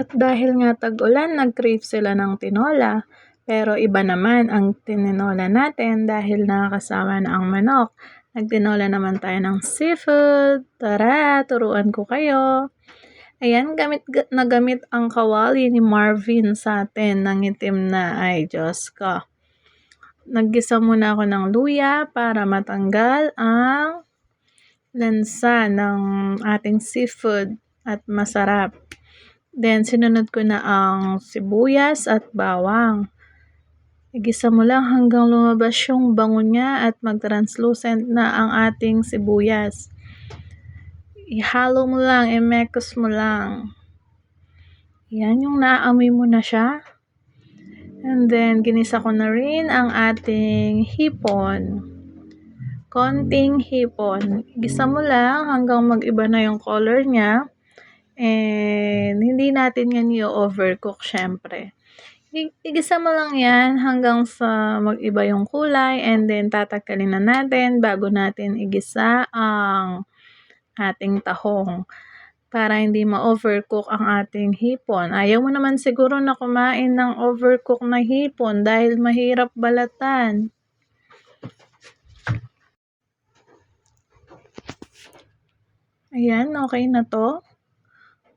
At dahil nga tag-ulan, nag-crave sila ng tinola. Pero iba naman ang tininola natin dahil nakakasama na ang manok. Nagtinola naman tayo ng seafood. Tara, turuan ko kayo. Ayan, gamit na gamit ang kawali ni Marvin sa atin ng itim na ay Diyos ko. Naggisa muna ako ng luya para matanggal ang lansa ng ating seafood at masarap. Then, sinunod ko na ang sibuyas at bawang. Igisa mo lang hanggang lumabas yung bango niya at mag-translucent na ang ating sibuyas. Ihalo mo lang, imekos mo lang. Yan, yung naaamoy mo na siya. And then, ginisa ko na rin ang ating hipon. Konting hipon. Gisa mo lang hanggang mag-iba na yung color niya. And hindi natin yan i-overcook syempre. Igisa mo lang yan hanggang sa mag-iba yung kulay and then tatanggalin na natin bago natin igisa ang ating tahong para hindi ma-overcook ang ating hipon. Ayaw mo naman siguro na kumain ng overcook na hipon dahil mahirap balatan. Ayan, okay na to.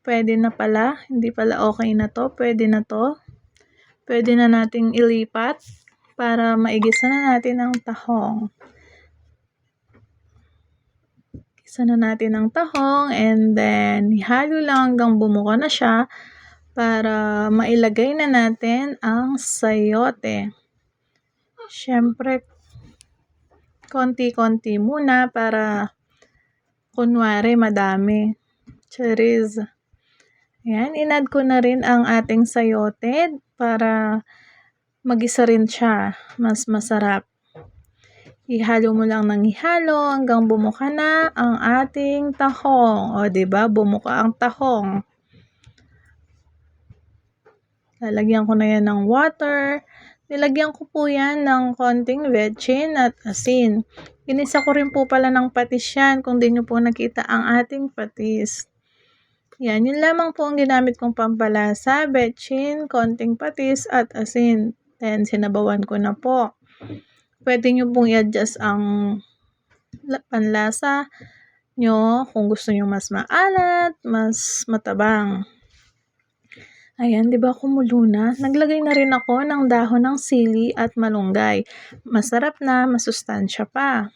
Pwede na pala, hindi pala okay na to, pwede na to. Pwede na nating ilipat para maigisa na natin ang tahong. Igisa na natin ang tahong and then ihalo lang hanggang bumuka na siya para mailagay na natin ang sayote. Siyempre, konti-konti muna para kunwari madami. Charis. Ayan, inad ko na rin ang ating sayote para magisa rin siya, mas masarap. Ihalo mo lang ng ihalo hanggang bumuka na ang ating tahong. O, ba diba? Bumuka ang tahong. Lalagyan ko na yan ng water. Nilagyan ko po yan ng konting vetchin at asin. Ginisa ko rin po pala ng patis yan kung di nyo po nakita ang ating patis. Yan, yun lamang po ang ginamit kong pampalasa, betchin, konting patis at asin. Then, sinabawan ko na po. Pwede nyo pong i-adjust ang panlasa nyo kung gusto nyo mas maalat, mas matabang. Ayan, di ba kumulo na? Naglagay na rin ako ng dahon ng sili at malunggay. Masarap na, masustansya pa.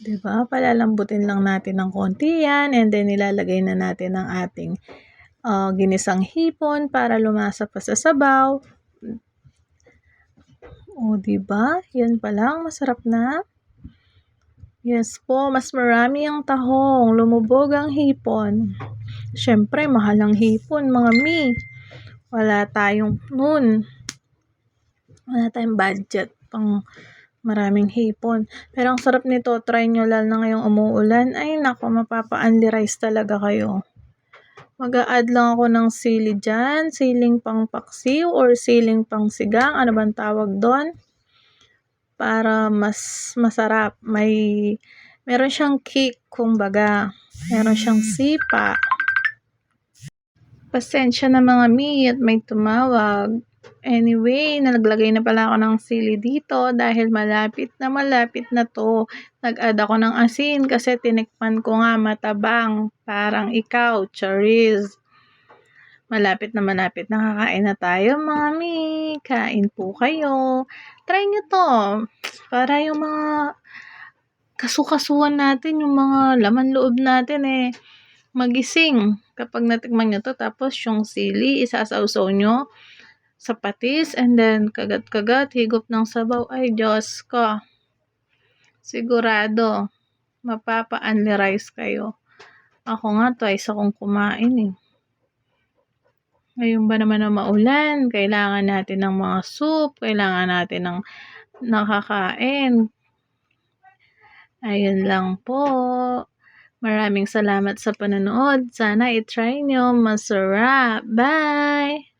'Di ba? Palalambutin lang natin ng konti yan and then ilalagay na natin ang ating uh, ginisang hipon para lumasa pa sa sabaw. O, 'di ba? Yan pa lang, masarap na. Yes po, mas marami ang tahong, lumubog ang hipon. Siyempre, mahal ang hipon, mga mi. Wala tayong noon. Wala tayong budget pang maraming hipon. Pero ang sarap nito, try nyo lalo na ngayong umuulan. Ay nako, mapapa-unli rice talaga kayo. Mag-a-add lang ako ng sili dyan, siling pang paksiw or siling pang sigang, ano bang tawag doon? Para mas masarap. May, meron siyang kick, kumbaga. Meron siyang sipa. Pasensya na mga mi at may tumawag. Anyway, naglagay na pala ako ng sili dito dahil malapit na malapit na to. Nag-add ako ng asin kasi tinikman ko nga matabang. Parang ikaw, charis. Malapit na malapit nakakain na tayo, mami. Kain po kayo. Try nyo to. Para yung mga kasukasuan natin, yung mga laman loob natin eh, magising kapag natikman nyo to. Tapos yung sili, isasawsaw nyo sa patis and then kagat-kagat, higop ng sabaw. Ay, Diyos ko. Sigurado, mapapa-unli rice kayo. Ako nga, twice akong kumain eh. Ngayon ba naman na maulan, kailangan natin ng mga soup, kailangan natin ng nakakain. Ayun lang po. Maraming salamat sa panonood. Sana i-try nyo. Masarap. Bye!